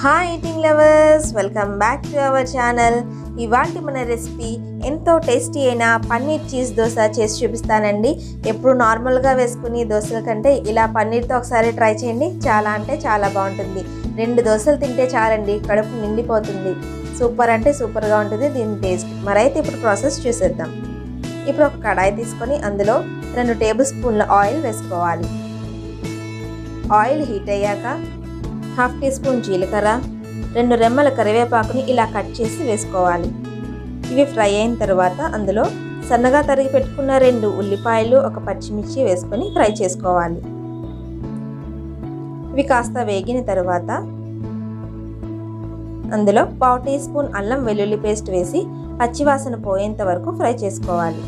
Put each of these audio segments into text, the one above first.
Hi eating lovers welcome back to our channel ఇవాంటి మన recipe ఎంతో tasty అయిన paneer cheese dosa చేసి చూపిస్తానండి. ఎప్పుడు నార్మల్గా వేసుకుని దోశల కంటే ఇలా పన్నీర్తో ఒకసారి ట్రై చేయండి. చాలా అంటే చాలా బాగుంటుంది. రెండు దోశలు తింటే చాలండి కడుపు నిండిపోతుంది. సూపర్ అంటే సూపర్గా ఉంటుంది దీని టేస్ట్ మరైతే ఇప్పుడు ప్రాసెస్ చూసేద్దాం. ఇప్పుడు ఒక కడాయి తీసుకొని అందులో రెండు టేబుల్ స్పూన్ల ఆయిల్ వేసుకోవాలి. ఆయిల్ హీట్ అయ్యాక హాఫ్ టీ స్పూన్ జీలకర్ర రెండు రెమ్మల కరివేపాకుని ఇలా కట్ చేసి వేసుకోవాలి. ఇవి ఫ్రై అయిన తర్వాత అందులో సన్నగా తరిగి పెట్టుకున్న రెండు ఉల్లిపాయలు ఒక పచ్చిమిర్చి వేసుకొని ఫ్రై చేసుకోవాలి. ఇవి కాస్త వేగిన తర్వాత అందులో పావు టీ స్పూన్ అల్లం వెల్లుల్లి పేస్ట్ వేసి పచ్చివాసన పోయేంత వరకు ఫ్రై చేసుకోవాలి.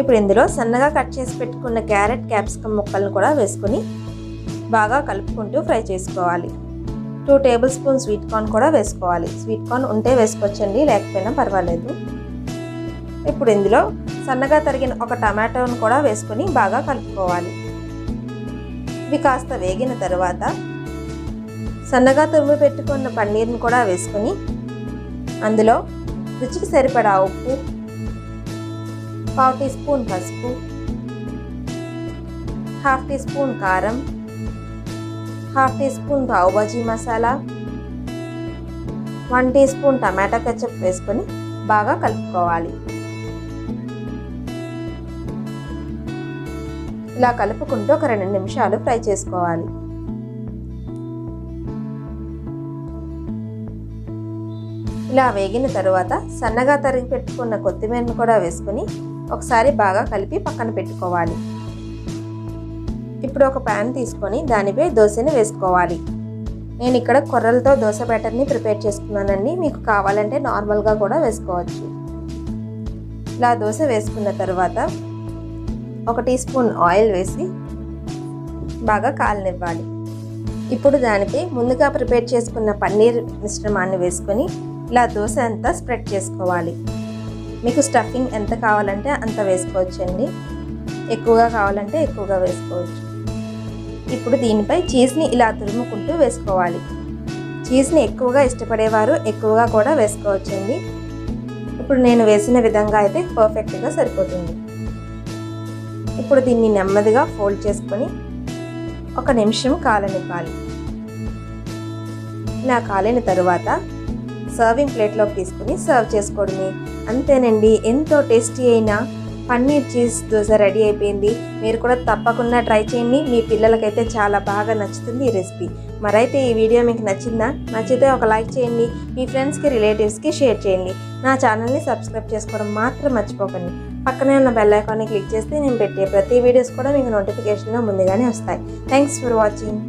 ఇప్పుడు ఇందులో సన్నగా కట్ చేసి పెట్టుకున్న క్యారెట్ క్యాప్సికమ్ ముక్కలను కూడా వేసుకొని బాగా కలుపుకుంటూ ఫ్రై చేసుకోవాలి. Two tablespoon sweet corn కూడా వేసుకోవాలి. స్వీట్ కార్న్ ఉంటే వేసుకోవచ్చండి లేకపోయినా పర్వాలేదు. ఇప్పుడు ఇందులో సన్నగా తరిగిన ఒక టమాటోను కూడా వేసుకొని బాగా కలుపుకోవాలి. ఇవి కాస్త వేగిన తర్వాత సన్నగా తురుము పెట్టుకున్న పన్నీర్ని కూడా వేసుకొని అందులో రుచికి సరిపడా ఉప్పు పావు టీ స్పూన్ పసుపు హాఫ్ టీ స్పూన్ కారం half teaspoon pav bhaji masala one teaspoon tomato ketchup వేసుకొని బాగా కలుపుకోవాలి. ఇలా కలుపుకుంటూ ఒక రెండు నిమిషాలు ఫ్రై చేసుకోవాలి. ఇలా వేగిన తర్వాత సన్నగా తరిగి పెట్టుకున్న కొత్తిమీరను కూడా వేసుకుని ఒకసారి బాగా కలిపి పక్కన పెట్టుకోవాలి. ఇప్పుడు ఒక ప్యాన్ తీసుకొని దానిపై దోశని వేసుకోవాలి. నేను ఇక్కడ కొర్రలతో దోశ బ్యాటర్ని ప్రిపేర్ చేసుకున్నానండి. మీకు కావాలంటే నార్మల్గా కూడా వేసుకోవచ్చు. ఇలా దోశ వేసుకున్న తర్వాత ఒక టీ స్పూన్ ఆయిల్ వేసి బాగా కాలనివ్వాలి. ఇప్పుడు దానిపై ముందుగా ప్రిపేర్ చేసుకున్న పన్నీర్ మిశ్రమాన్ని వేసుకొని ఇలా దోశ అంతా స్ప్రెడ్ చేసుకోవాలి. మీకు స్టఫింగ్ ఎంత కావాలంటే అంత వేసుకోవచ్చండి. ఎక్కువగా కావాలంటే ఎక్కువగా వేసుకోవచ్చు. ఇప్పుడు దీనిపై చీజ్ని ఇలా తురుముకుంటూ వేసుకోవాలి. చీజ్ని ఎక్కువగా ఇష్టపడేవారు ఎక్కువగా కూడా వేసుకోవచ్చండి. ఇప్పుడు నేను వేసిన విధంగా అయితే పర్ఫెక్ట్గా సరిపోతుంది. ఇప్పుడు దీన్ని నెమ్మదిగా ఫోల్డ్ చేసుకొని ఒక నిమిషం కాలనివ్వాలి. ఇలా కాలిన తరువాత సర్వింగ్ ప్లేట్లోకి తీసుకుని సర్వ్ చేసుకోవడమే. అంతేనండి ఎంతో టేస్టీ అయిన పన్నీర్ చీజ్ దోశ రెడీ అయిపోయింది. మీరు కూడా తప్పకుండా ట్రై చేయండి. మీ పిల్లలకైతే చాలా బాగా నచ్చుతుంది ఈ రెసిపీ. మరైతే ఈ వీడియో మీకు నచ్చిందా? నచ్చితే ఒక లైక్ చేయండి. మీ ఫ్రెండ్స్కి రిలేటివ్స్కి షేర్ చేయండి. నా ఛానల్ని సబ్స్క్రైబ్ చేసుకోవడం మాత్రం మర్చిపోకండి. పక్కనే ఉన్న బెల్ ఐకాన్ని క్లిక్ చేస్తే నేను పెట్టే ప్రతి వీడియోస్ కూడా మీకు నోటిఫికేషన్లో ముందుగానే వస్తాయి. Thanks for watching.